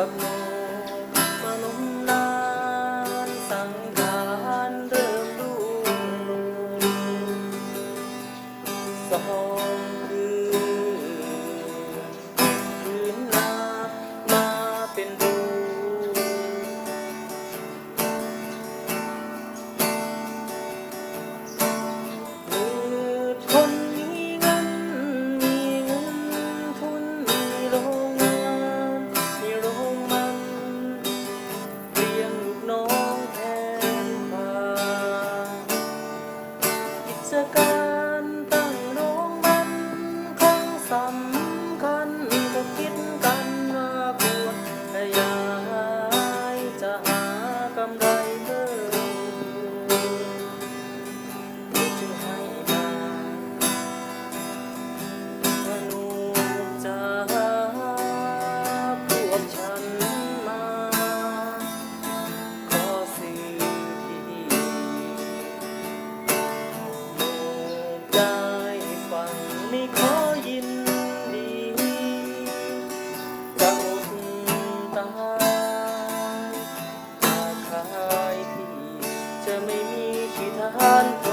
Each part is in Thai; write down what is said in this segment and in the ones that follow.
up sky. ายพี่จะไม่มีที่ทาน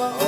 Oh.